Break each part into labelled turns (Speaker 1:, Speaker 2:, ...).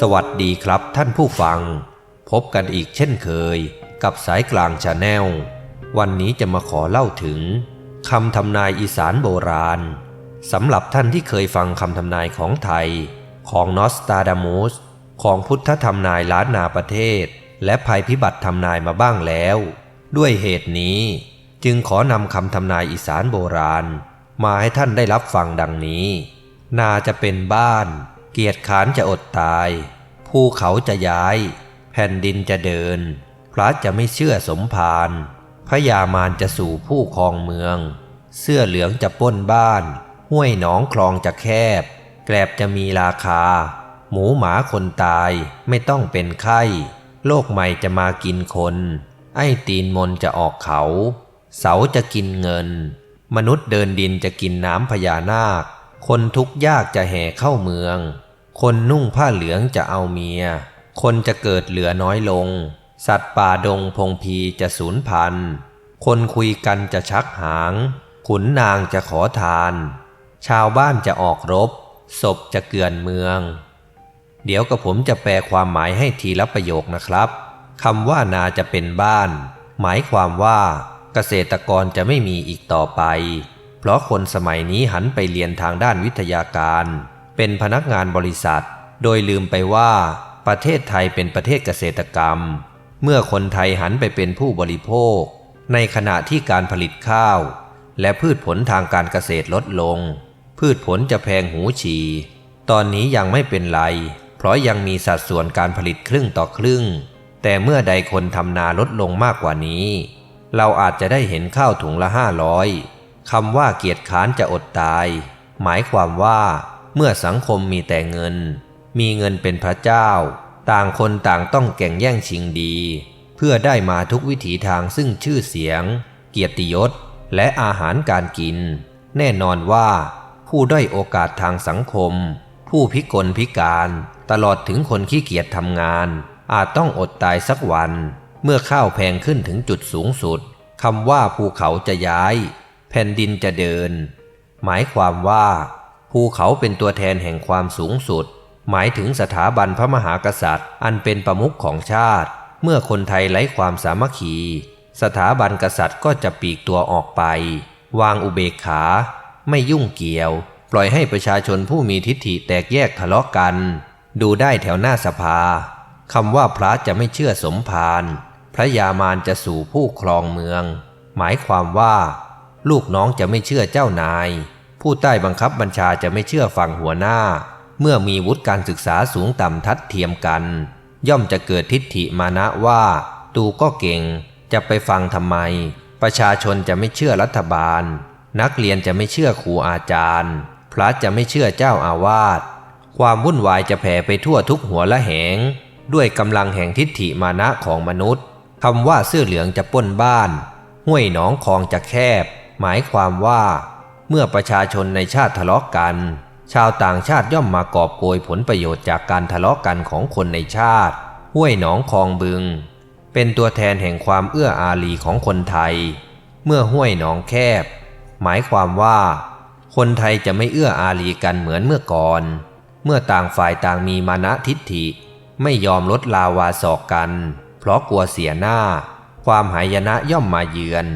Speaker 1: สวัสดีครับท่านผู้ฟัง พบกันอีกเช่นเคย กับสายกลางชาแนล วันนี้จะมาขอเล่าถึงคำทำนายอีสานโบราณสำหรับท่านที่เคยฟังคำทำนายของไทย ของนอสตาดามูสของพุทธทำนายล้านนาประเทศ และภัยพิบัติทำนายมาบ้างแล้ว ด้วยเหตุนี้จึงขอนำคำทำนายอีสานโบราณ มาให้ท่านได้รับฟังดังนี้ นาจะเป็นบ้าน เกียรติขานจะอดตาย ภูเขาจะย้าย แผ่นดินจะเดิน พระจะไม่เชื่อสมภารพระยามารจะสู่ผู้ครองเมือง เสื้อเหลืองจะป้นบ้าน ห้วยหนองคลองจะแคบ แกลบจะมีราคา หมูหมาคนตายไม่ต้องเป็นไข้ โลกใหม่จะมากินคน ไอ้ตีนมนจะออกเขา เสาจะกินเงิน มนุษย์เดินดินจะกินน้ำพญานาค คนทุกข์ยากจะแห่เข้าเมือง คนนุ่งผ้าเหลืองจะเอาเมีย คนจะเกิดเหลือน้อยลง สัตว์ป่าดงพงพีจะสูญพันธุ์ คนคุยกันจะชักหาง ขุนนางจะขอทาน ชาวบ้านจะออกรบ ศพจะเกลื่อนเมือง เดี๋ยวกับผมจะแปลความหมายให้ทีละประโยคนะครับคำว่านาจะเป็นบ้าน หมายความว่าเกษตรกรจะไม่มีอีกต่อไป เพราะคนสมัยนี้หันไปเรียนทางด้านวิทยาการ เป็นพนักงานบริษัท โดยลืมไปว่าประเทศไทยเป็นประเทศเกษตรกรรม เมื่อคนไทยหันไปเป็นผู้บริโภค ในขณะที่การผลิตข้าว และพืชผลทางการเกษตรลดลง พืชผลจะแพงหูฉี ตอนนี้ยังไม่เป็นไร เพราะยังมีสัดส่วนการผลิตครึ่งต่อครึ่ง แต่เมื่อใดคนทำนาลดลงมากกว่านี้ เราอาจจะได้เห็นข้าวถุงละห้าร้อยคำว่าเกียรติค้านจะอดตาย หมายความว่า เมื่อสังคมมีแต่เงิน มีเงินเป็นพระเจ้า ต่างคนต่างต้องแข่งแย่งชิงดี เพื่อได้มาทุกวิถีทางซึ่งชื่อเสียง เกียรติยศ และอาหารการกิน แน่นอนว่า ผู้ด้อยโอกาสทางสังคม ผู้พิกลพิการ ตลอดถึงคนขี้เกียจทำงาน อาจต้องอดตายสักวัน เมื่อข้าวแพงขึ้นถึงจุดสูงสุดคำว่าภูเขาจะย้าย แผ่นดินจะเดิน หมายความว่า ภูเขาเป็นตัวแทนแห่งความสูงสุด หมายถึงสถาบันพระมหากษัตริย์ อันเป็นประมุขของชาติ เมื่อคนไทยไร้ความสามัคคี สถาบันกษัตริย์ก็จะปีกตัวออกไป วางอุเบกขา ไม่ยุ่งเกี่ยว ปล่อยให้ประชาชนผู้มีทิฏฐิแตกแยกทะเลาะกัน ดูได้แถวหน้าสภาคำว่าพระจะไม่เชื่อสมภารพระยามารจะสู่ผู้ครองเมือง หมายความว่า ลูกน้องจะไม่เชื่อเจ้านาย ผู้ใต้บังคับบัญชาจะไม่เชื่อฟังหัวหน้า เมื่อมีวุฒิการศึกษาสูงต่ำทัดเทียมกัน ย่อมจะเกิดทิฏฐิมานะว่า ตูก็เก่ง จะไปฟังทำไม ประชาชนจะไม่เชื่อรัฐบาล นักเรียนจะไม่เชื่อครูอาจารย์ พระจะไม่เชื่อเจ้าอาวาสความวุ่นวายจะแผ่ไปทั่วทุกหัวละแหง ด้วยกำลังแห่งทิฏฐิมานะของมนุษย์คำว่าเสื้อเหลืองจะป้นบ้าน ห้วยหนองคลองจะแคบ หมายความว่า เมื่อประชาชนในชาติทะเลาะกกัน ชาวต่างชาติย่อมมากอบโกยผลประโยชน์จากการทะเลาะกันของคนในชาติ ห้วยหนองคลองบึง เป็นตัวแทนแห่งความเอื้ออารีของคนไทย เมื่อห้วยหนองแคบ หมายความว่า คนไทยจะไม่เอื้ออารีกันเหมือนเมื่อก่อน เมื่อต่างฝ่ายต่างมีมานะทิฏฐิ ไม่ยอมลดลาวาศอกกัน เพราะกลัวเสียหน้า ความหายนะย่อมมาเยือน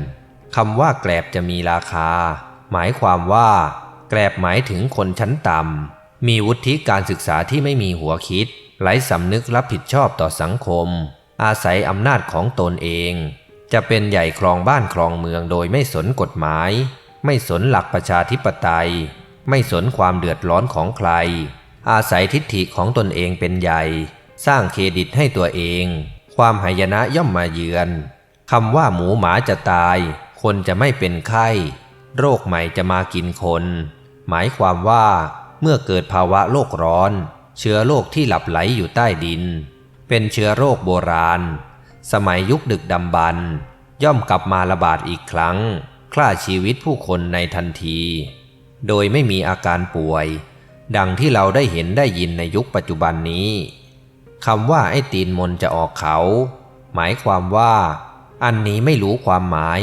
Speaker 1: คำว่าแกลบจะมีราคา หมายความว่า แกลบหมายถึงคนชั้นต่ำ มีวุฒิการศึกษาที่ไม่มีหัวคิดไร้สำนึกรับผิดชอบต่อสังคม อาศัยอำนาจของตนเอง จะเป็นใหญ่ครองบ้านครองเมืองโดยไม่สนกฎหมาย ไม่สนหลักประชาธิปไตย ไม่สนความเดือดร้อนของใคร อาศัยทิฏฐิของตนเองเป็นใหญ่ สร้างเครดิตให้ตัวเอง ความหายนะย่อมมาเยือนคำว่าหมูหมาจะตาย คนจะไม่เป็นไข้ โรคใหม่จะมากินคน หมายความว่าเมื่อเกิดภาวะโลกร้อน เชื้อโรคที่หลับไหลอยู่ใต้ดิน เป็นเชื้อโรคโบราณ สมัยยุคดึกดำบรรย่อมกลับมาระบาดอีกครั้งฆ่าชีวิตผู้คนในทันที โดยไม่มีอาการป่วย ดังที่เราได้เห็นได้ยินในยุคปัจจุบันนี้คำว่าไอ้ตีนมนจะออกเขา หมายความว่า อันนี้ไม่รู้ความหมาย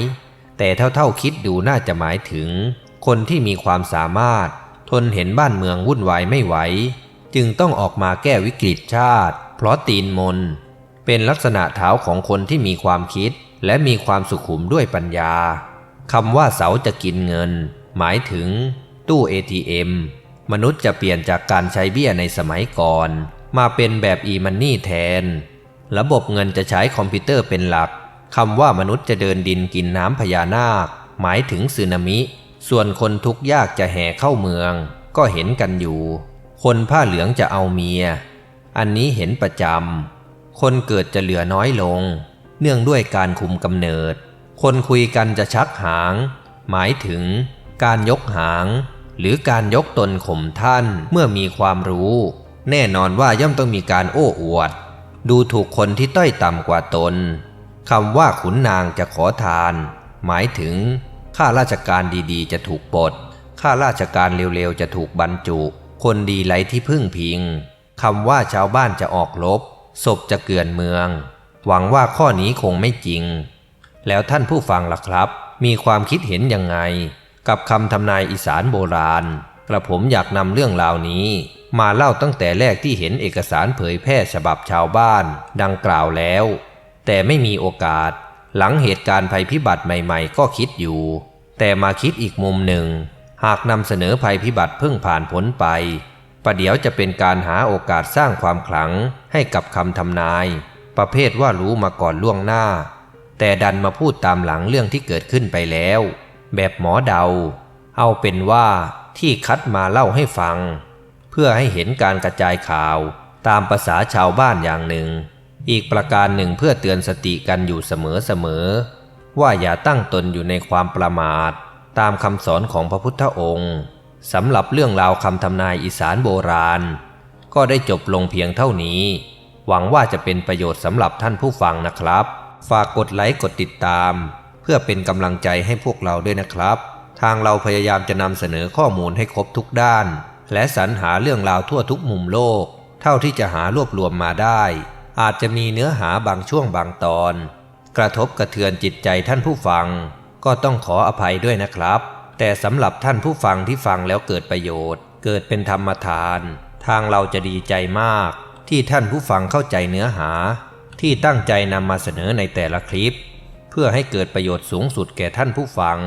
Speaker 1: แต่เท่าๆคิดดูน่าจะหมายถึง คนที่มีความสามารถ ทนเห็นบ้านเมืองวุ่นวายไม่ไหว จึงต้องออกมาแก้วิกฤตชาติ เพราะตีนมน เป็นลักษณะเท้าของคนที่มีความคิด และมีความสุขุมด้วยปัญญาคำว่าเสาจะกินเงิน หมายถึง ตู้ ATM มนุษย์จะเปลี่ยนจากการใช้เบี้ยในสมัยก่อน มาเป็นแบบ e-money แทน ระบบเงินจะใช้คอมพิวเตอร์เป็นหลัก คำว่ามนุษย์จะเดินดินกินน้ำพญานาค หมายถึงสึนามิ ส่วนคนทุกข์ยากจะแห่เข้าเมือง ก็เห็นกันอยู่ คนผ้าเหลืองจะเอาเมีย อันนี้เห็นประจำ คนเกิดจะเหลือน้อยลง เนื่องด้วยการคุมกำเนิด คนคุยกันจะชักหาง หมายถึง การยกหาง หรือการยกตนข่มท่านเมื่อมีความรู้ แน่นอนว่าย่อมต้องมีการโอ้อวด ดูถูกคนที่ต้อยต่ำกว่าตน คำว่าขุนนางจะขอทาน หมายถึงข้าราชการดีๆ จะถูกปลดข้าราชการเร็วๆ จะถูกบรรจุ คนดีไร้ที่พึ่งพิงคำว่าชาวบ้านจะออกลบศพจะเกลื่อนเมือง หวังว่าข้อนี้คงไม่จริง แล้วท่านผู้ฟังล่ะครับ มีความคิดเห็นยังไง กับคำทำนายอีสานโบราณ กระผมอยากนำเรื่องราวนี้ มาเล่าตั้งแต่แรกที่เห็นเอกสารเผยแพร่ฉบับชาวบ้าน ดังกล่าวแล้ว แต่ไม่มีโอกาส หลังเหตุการณ์ภัยพิบัติใหม่ๆ ก็คิดอยู่ แต่มาคิดอีกมุมหนึ่ง หากนำเสนอภัยพิบัติเพิ่งผ่านพ้นไป ประเดี๋ยวจะเป็นการหาโอกาสสร้างความขลังให้กับคำทำนาย ประเภทว่ารู้มาก่อนล่วงหน้า แต่ดันมาพูดตามหลังเรื่องที่เกิดขึ้นไปแล้ว แบบหมอเดา เอาเป็นว่าที่คัดมาเล่าให้ฟัง เพื่อให้เห็นการกระจายข่าวตามภาษาชาวบ้านอย่างหนึ่ง อีกประการหนึ่งเพื่อเตือนสติกันอยู่เสมอๆว่าอย่าตั้งตนอยู่ในความประมาท ตามคำสอนของพระพุทธองค์สำหรับเรื่องราวคำทำนายอีสานโบราณ ก็ได้จบลงเพียงเท่านี้ หวังว่าจะเป็นประโยชน์สำหรับท่านผู้ฟังนะครับ ฝากกดไลค์กดติดตาม เพื่อเป็นกำลังใจให้พวกเราด้วยนะครับ ทางเราพยายามจะนำเสนอข้อมูลให้ครบทุกด้าน และสรรหาเรื่องราวทั่วทุกมุมโลก เท่าที่จะหารวบรวมมาได้ อาจจะมีเนื้อหาบางช่วงบางตอน กระทบกระเทือนจิตใจท่านผู้ฟัง ก็ต้องขออภัยด้วยนะครับ แต่สำหรับท่านผู้ฟังที่ฟังแล้วเกิดประโยชน์ เกิดเป็นธรรมทาน ทางเราจะดีใจมาก ที่ท่านผู้ฟังเข้าใจเนื้อหา ที่ตั้งใจนำมาเสนอในแต่ละคลิป เพื่อให้เกิดประโยชน์สูงสุดแก่ท่านผู้ฟัง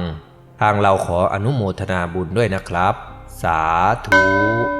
Speaker 1: ทางเราขออนุโมทนาบุญด้วยนะครับ สาธุ